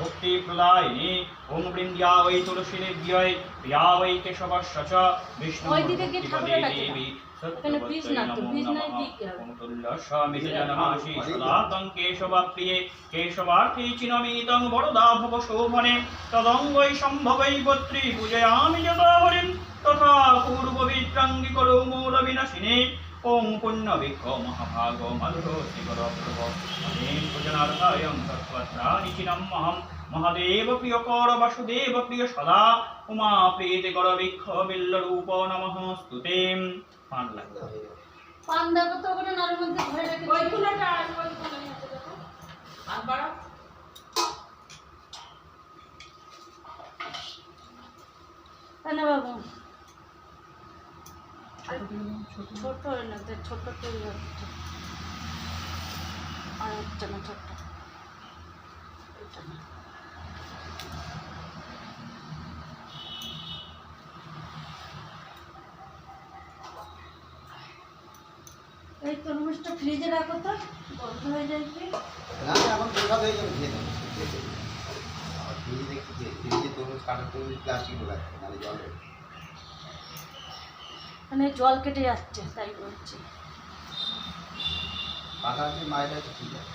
ভক্তি প্রদায়িনী ওম বৃন্দ্যা ওই তুলসী দেব্যয় প্রিয়া ওই কেশবস্য চ বিষ্ণু দেবী। কেশবাপ্রিয়ে কেশবার্থী চিনমিতং বরদা ভব শোভনে। তদঙ্গৈ সম্ভবৈ পত্রী পূজয়ামি যথাহরিম তথা পূর্ববিত্রাঙ্গি করো মূল বিনাশিনে। ওং পুণ্য বিক্ষ মহাভাগ মধুরোসি কর প্রভ অনেক ভোজনার্থায়ং সত্ত্বত্রাণি চিনম্মহম মহাদেব প্রিয় কর বাসুদেব প্রিয় সদা উমা প্রীতি কর বিক্ষ বিল্ল রূপ নমঃ স্তুতে পান লাগবে পান দেবো তো ওখানে নাড়ের মধ্যে ধরে রেখে ওই ফুলটা আর ওই ফুলটা। আর না বাবু ছোট না ছোট তৈরি হচ্ছে আর হচ্ছে না ছোট্ট এই তরমুজটা ফ্রিজে রাখো তো বন্ধ হয়ে যায় কি? না এখন ঠান্ডা হয়ে যাবে খেয়ে নেব ফ্রিজে তরমুজ কাটার তরমুজ প্লাস্টিক রাখবে নাহলে জল। মানে জল কেটে যাচ্ছে তাই বলছি। পাখাতে আছে ঠিক আছে।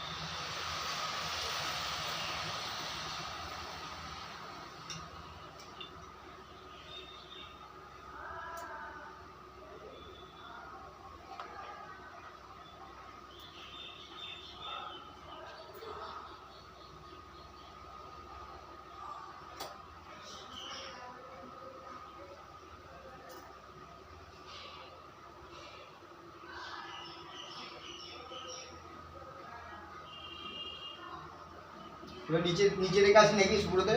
এবার নিচে নিচে রেখে আসি নাকি সুব্রতে?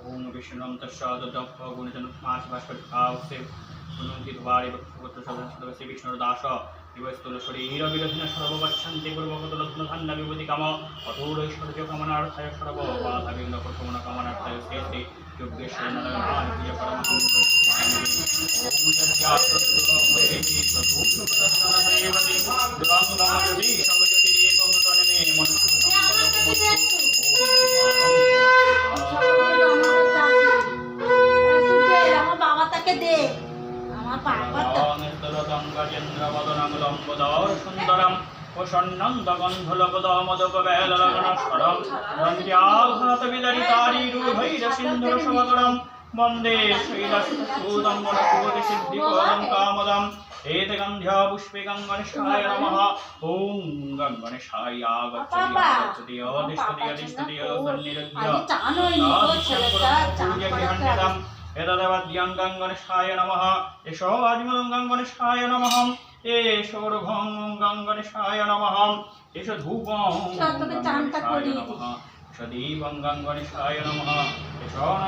ওম বিষ্ণুম তস্বাদ দক্ষ গুণজন মাস ভাস্কর ভাবসে গুণমতি দ্বার এব ভগত সদস্য শ্রী বিষ্ণুর দাস। শিবস্থলশরীর বিরোধিন সর্ববচ্ছন্তে পূর্বকতরত্ন ধান্না বিভূতি কাম অটোর ঐশ্বর্য কামনার্থায় সর্ব বাধাবিন্দ প্রকমন কামনার্থায় শ্রী যোগেশ্বর নারায়ণ পূজা পরম ওম সত্যা সর্বদেবী সর্বভূত সর্বদেবী সর্বদেবী वन्दे श्रीरसूदं वनकुवति सिद्धिकोलं कामदम् আমার বাবা তো সুন্দরম প্রসন্নন্দগন্ধলপদমদকবেললগনস্বরম রঞ্জাঘাত বিদরিতারি রূঢ়ৈর সিন্ধুর সমকরম বন্দে শৈলসূদম গণকুবতি সিদ্ধিকরম কামদম এতে গন্ধ্যা পুষ্পে গঙ্গণেশায় নমঃ ওম গঙ্গণেশায় নমঃ এষ ধূপং দিই। নমঃ এষ নৈবেদ্যং গঙ্গনেশায় নমঃ ওম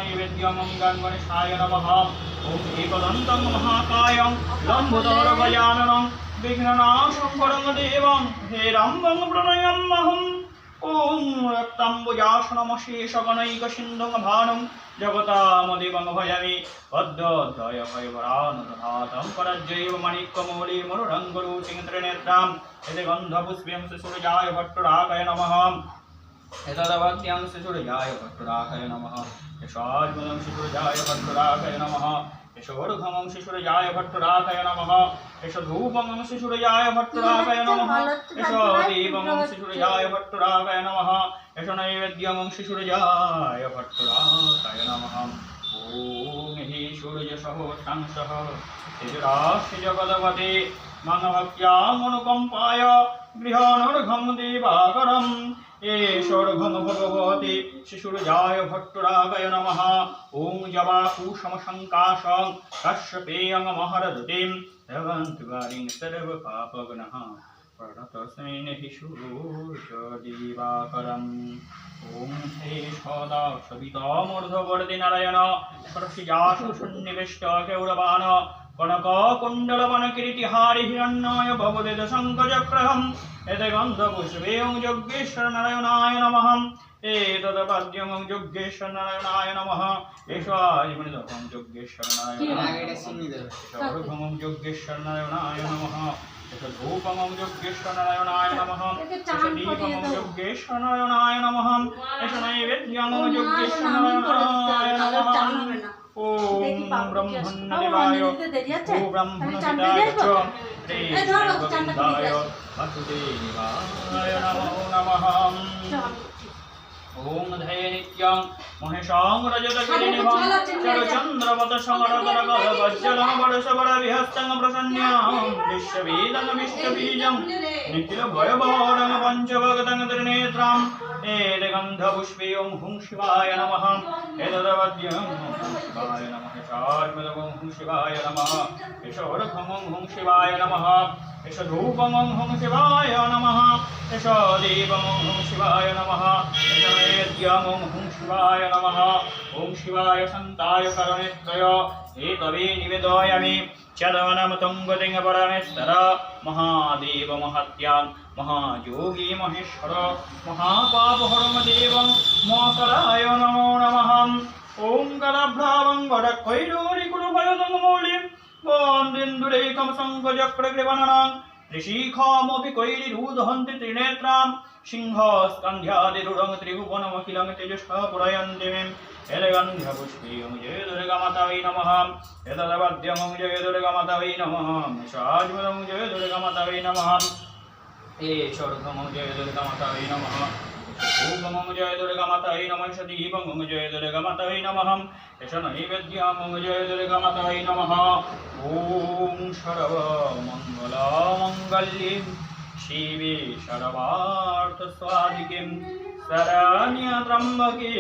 একদন্तं মহাকায়ং লম্বোদর গজাননং বিঘ্ননাশং পরম দেবং হে রাম্বং প্রণয়ম্মহম ওম রক্তাম্বুজাসনমশেষগণৈক সিন্ধুং ভানুং জগতামদেবং ভয়ামি পদ্মদ্বয় ভয়বরান তথাতং পরাজৈব মাণিক্যমৌলি মনুরঙ্গরুচিং ত্রিনেত্রাম এতে গন্ধপুষ্প্যং শিশুরজায় ভট্টরাকায় নমঃ এতদবদ্যং শিশুরজায় ভট্টরাকায় নমঃ যশাজ্মদং শিশুরজায় ভট্টরাকায় নমঃ যশোর্ঘমং শিশুরজায় ভট্টরাকায় নমঃ এষ ধূপং শিশুরজায় ভট্টরাকায় নমঃ এষ দীপং শিশুরজায় ভট্টরাকায় নমঃ এষ নৈবেদ্যং শিশুরজায় ভট্টরাকায় নমঃ ওম হি সূর্যসহ সংসহ তেজরাশি জগদপতে মম ভক্ত্যামনুকম্পায় গৃহানর্ঘম দিবাকরম এষর্ঘম ভগবতে শিশুরজায় ভট্টরাগায় নমঃ ওম জবাকুশম শঙ্কাশং কশ্যপেয়ং মহরদতিম দেবন্তুগারিং সর্বপাপগ্নঃ প্রণতস্মিন হি সূর্যদিবাকরম ওম হে সদা সবিতামূর্ধবর্তি নারায়ণ সরসিজাসু সন্নিবেষ্ট কেউরবাণ কনক কুণ্ডলবন কীর্তিহারি হিরণ্যয় ভবদেদ শঙ্কচক্রহম এতে গন্ধ পুষ্পে যজ্ঞেশ্বর নারায়ণায় নমঃ এতদপাদ্যং যজ্ঞেশ্বর নারায়ণায় নমঃ। এষো যজ্ঞেশ্বর নারায়ণায় নমঃ যজ্ঞেশ্বর নারায়ণায় নমঃ। যজ্ঞেশ্বরায়ণায় নমঃ দীপমং নৈবেদ্যমং ব্রহ্মণ্যদেবায় ও দিয়ে চ শ্রী নমো নমঃ। ওম ধয়ে নিত্যং মহেশং রজতগিরিনিভং চরচন্দ্রবত সমরতরকল বজ্জলং বরসবর বিহস্তং প্রসন্ন্যাং বিশ্ববেদং বিশ্ববীজং নিখিল ভয়বহরং পঞ্চভগতং ত্রিনেত্রাম এদগন্ধপুষ্পে ওম হুং শিবায় নমঃ এতদবদ্যং হুং শিবায় নমঃ শাশ্বতং হুং শিবায় নমঃ এষোরখং হুং শিবায় নমঃ এষ ধূপং হুং শিবায় নমঃ, এষ দীপং হুং শিবায় নমঃ, এষ নৈবেদ্যং হুং শিবায় নমঃ, ওম শিবায় সন্তায় করণেত্রয় এতবে নিবেদয়ামি চদনমতঙ্গতিং পরমেশ্বর মহাদেব মহাত্যাং মহাযোগী মহেশ্বর, মহাপাপহরম দেবং মকরায় নমো নমঃ ওম কলাভ্রাবং বড়কৈরোরি কুরুভয়দং মৌলিম ॐ बिन्दुरेकं सङ्गजक्रग्रिवननां ऋषिखामपि कैरिरुदहन्ति त्रिनेत्रां सिंहस्कन्ध्यादिरुडं त्रिभुवनमखिलं तेजसः पुरयन्ति मे यदगन्ध्यपुष्पीयं जय दुर्गमतवै नमः यदवद्यमं जय दुर्गमतवै नमः शाज्वलं जय दुर्गमतवै नमः एषर्घमं जय दुर्गमतवै नमः ऊपमं जय दुर्गामाता वै नमः सदीपमं जय दुर्गामाता वै नमः एष नैवेद्यमं जय दुर्गामाता वै नमः ॐ सर्वमङ्गलमङ्गल्ये शिवे सर्वार्थस्वाधिकीं शरण्यत्र्यम्बके